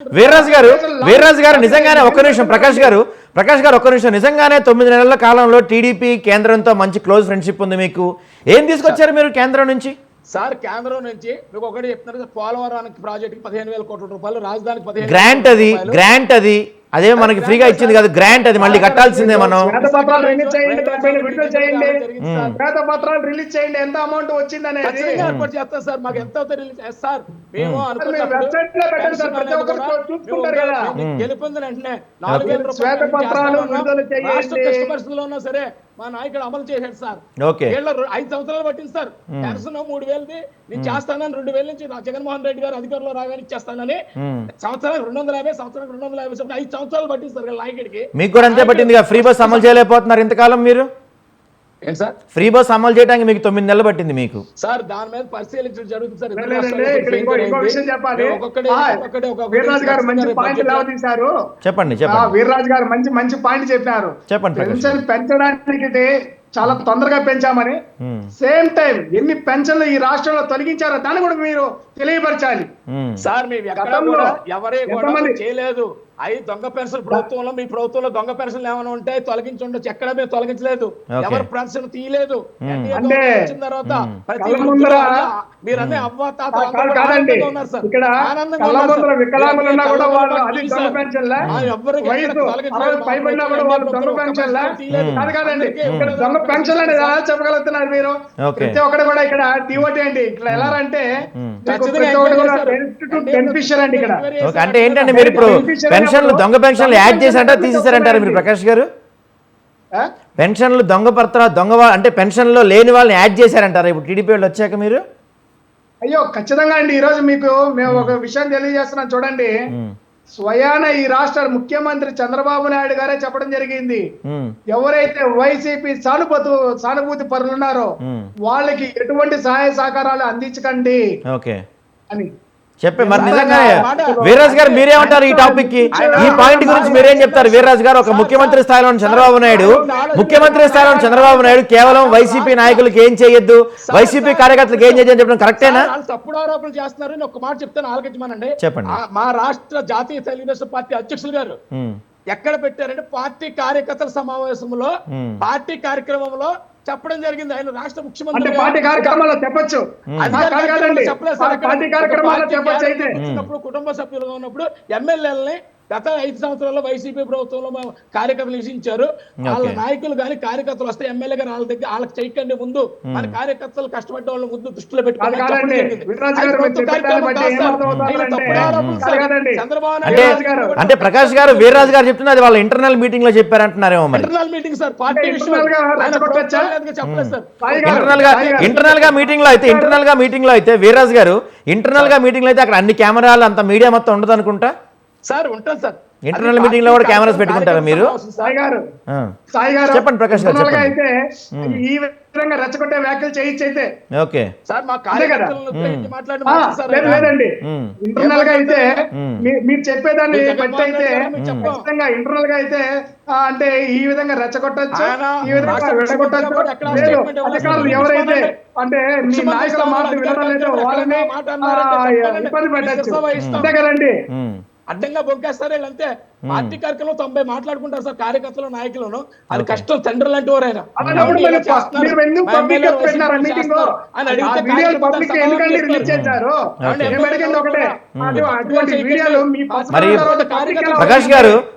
వీర్రాజు గారు వీర్రాజు గారు నిజంగానే ఒక్క నిమిషం ప్రకాష్ గారు ప్రకాష్ గారు ఒక్క నిమిషం నిజంగానే తొమ్మిది నెలల కాలంలో టీడీపీ కేంద్రంతో మంచి క్లోజ్ ఫ్రెండ్షిప్ ఉంది మీకు. ఏం తీసుకొచ్చారు మీరు కేంద్రం నుంచి? సార్ కేంద్రం నుంచి మీకు ఒకటి చెప్తున్నారు పోలవరానికి ప్రాజెక్ట్ పదిహేను వేల కోట్ల రూపాయలు రాజధానికి పదిహేను గ్రాంట్ అది గ్రాంట్ అది. అదే మనకి ఫ్రీగా ఇచ్చింది కదా గ్రాంట్ అది మళ్ళీ కట్టాల్సిందే మనం. శ్వేతపత్రాలు రిలీజ్ చేయండి కంపెనీ విడుదల చేయండి. జరిగింది సార్. శ్వేతపత్రాలు రిలీజ్ చేయండి. ఎంత అమౌంట్ వచ్చింది అనేది? ఖచ్చితంగా ఏర్పాటు చేస్తాం సార్. మాకు ఎంత అవుతుంది రిలీజ్ చేస్తాం సార్. మేము అనుకున్నప్పుడు వెబ్సైట్లో పెట్టండి సార్, ప్రతి ఒక్కరు చూసుకుంటారు కదా. గెలుపొందిన వెంటనే. నాలుగు వేల రూపాయలు. విడుదల చేయండి. ఉన్నా సరే మా నాయకుడు అమలు చేశాడు సార్. వీళ్ళ ఐదు సంవత్సరాలు పట్టింది సార్. పెన్షన్ మూడు వేలది. నేను చేస్తానని రెండు వేల నుంచి జగన్మోహన్ రెడ్డి గారు అధికారంలో రాగానే ఇచ్చేస్తానని. సంవత్సరానికి రెండు వందల యాభై సంవత్సరానికి రెండు వందల యాభై ఐదు సంవత్సరాలు పట్టింది సార్ నాయకుడికి. మీకు కూడా అంతే పట్టిందిగా? ఫ్రీ బస్ అమలు చేయలేకపోతున్నారు ఇంతకాలం మీరు? ఏంటి సార్ ఫ్రీ బస్ అమలు చేయడానికి మీకు తొమ్మిది నెలలు పట్టింది మీకు. సార్ దాని మీద పరిశీలించడం జరుగుతుంది సార్ చెప్పండి ఆ, చెప్పండి. వీర్రాజు గారు మంచి మంచి పాయింట్ చెప్పినారు. చెప్పండి పెన్షన్ పెంచడానికి చాలా తొందరగా పెంచామని. మ్మ్. సేమ్ టైం ఎన్ని పెన్షన్లు ఈ రాష్ట్రంలో తొలగించారో దాన్ని కూడా మీరు తెలియపరచాలి. మ్మ్. సార్ మేము కూడా ఎంతమంది? చేయలేదు. అవి దొంగ పెన్షన్ ప్రభుత్వంలో మీ ప్రభుత్వంలో దొంగ పెన్షన్లు ఏమైనా ఉంటే తొలగించి ఉండొచ్చు ఎక్కడ మేము తొలగించలేదు. ఎవరు పెన్షన్ తీయలేదు. వచ్చిన తర్వాత ప్రతి మీరు అన్నీ అవ్వ తాత ఉన్నారు సార్. చెప్పగలుగుతున్నారు మీరు. ప్రతి ఒక్కటి కూడా ఇక్కడ టీఓటీ అండి. ఇక్కడ ఎలా అంటే అంటే ఏంటంటే మీరు ఇప్పుడు పెన్షన్లు దొంగ పెన్షన్లు యాడ్ చేశారంటారా తీసేశారంటారా మీరు ప్రకాష్ గారు? పెన్షన్లు దొంగ పత్ర దొంగ అంటే పెన్షన్లో లేని వాళ్ళని యాడ్ చేశారంటారా? ఇప్పుడు టీడీపీ వాళ్ళు వచ్చాక మీరు? అయ్యో ఖచ్చితంగా అండి. ఈ రోజు మీకు మేము ఒక విషయం తెలియజేస్తున్నాం. చూడండి. స్వయాన ఈ రాష్ట్ర ముఖ్యమంత్రి చంద్రబాబు నాయుడు గారే చెప్పడం జరిగింది. ఎవరైతే వైసీపీ సానుభూతి సానుభూతి పరులు ఉన్నారో మ్మ్. వాళ్ళకి ఎటువంటి సహాయ సహకారాలు అందించకండి. అని. చెప్పే మరి నిజంగా వీర్రాజు గారు మీరేమంటారు ఈ టాపిక్కి ఈ పాయింట్ గురించి మీరేం చెప్తారు? వీర్రాజు గారు ఒక ముఖ్యమంత్రి స్థాయిలో చంద్రబాబు నాయుడు. ముఖ్యమంత్రి స్థాయిలో చంద్రబాబు నాయుడు కేవలం వైసీపీ నాయకులకు ఏం చేయొద్దు? వైసీపీ కార్యకర్తలకు ఏం చేయొద్దు చెప్పడం కరెక్టేనా తప్పుడు ఆరోపణలు చేస్తున్నారు. నేను ఒక మాట చెప్తాను ఆలకించమనండి. చెప్పండి. మా రాష్ట్ర జాతీయ తెలుగుదేశం పార్టీ అధ్యక్షులు గారు. ఎక్కడ పెట్టారంటే పార్టీ కార్యకర్తల సమావేశంలో. పార్టీ కార్యక్రమంలో చెప్పడం జరిగింది. ఆయన రాష్ట్ర అంటే ముఖ్యమంత్రి పార్టీ కార్యక్రమాల్లో చెప్పచ్చు చెప్పలేదు కుటుంబ సభ్యులుగా ఉన్నప్పుడు ఎమ్మెల్యేలని గత ఐదు సంవత్సరాల్లో వైసీపీ ప్రభుత్వంలో మా కార్యకర్తలు నిషించారు వాళ్ళ. నాయకులు కానీ కార్యకర్తలు వస్తే ఎమ్మెల్యే గారు వాళ్ళ దగ్గర వాళ్ళకి చేయకండి ముందు. మన కార్యకర్తలు కష్టపడ్డ వాళ్ళ ముందు దృష్టిలో పెట్టుకోవాలి. చంద్రబాబు అంటే నాయుడు గారు. కూడా అంటే ప్రకాష్ గారు వీర్రాజు గారు చెప్తున్నది అది వాళ్ళ ఇంటర్నల్ మీటింగ్లో చెప్పారంటున్నారేమో మరి. ఇంటర్నల్ మీటింగ్ సార్ పార్టీ ఇంటర్నల్గా. ఇంటర్నల్గా మీటింగ్లో అయితే ఇంటర్నల్గా మీటింగ్లో అయితే వీర్రాజు గారు ఇంటర్నల్గా మీటింగ్లో అయితే అక్కడ అన్ని కెమెరాలు అంత మీడియా మొత్తం ఉండదు అనుకుంటా? సార్ ఉంటుంది సార్ అది meeting లో కూడా cameras పెట్టుకుంటారా మీరు? సాయి గారు ఆ. సాయి గారు చెప్పండి ప్రకాష్ గారు. అయితే ఈ విధంగా రెచ్చగొట్టే వ్యాఖ్యలు చేయొచ్చు అయితే ఓకే సార్ మా అంతే కదా? కార్యకర్తలను ఉపయోగించి మాట్లాడిన ఆ, మాట సార్ లేదు ఆయన. లేదండి. ఇంటర్నల్గా అయితే మీరు చెప్పేదాన్ని బట్టి అయితే. ఖచ్చితంగా ఇంటర్నల్గా అయితే అంటే ఈ విధంగా రెచ్చగొట్టచ్చు ఈ విధంగా రెచ్చగొట్టచ్చు లేదు? అధికారులు ఎవరైతే అంటే మీ నాయకుల మాట వినడం లేదో వాళ్ళని. ఇబ్బంది పెట్టచ్చు. అంతే కదండి. అడ్డంగా బొంకేస్తారు వీళ్ళంతే. పార్టీ కార్యక్రమం తొంభై మాట్లాడుకుంటారు సార్ కార్యకర్తలు నాయకులను. అది కష్టం తండ్రి లాంటి వారైనా. ప్రకాష్ గారు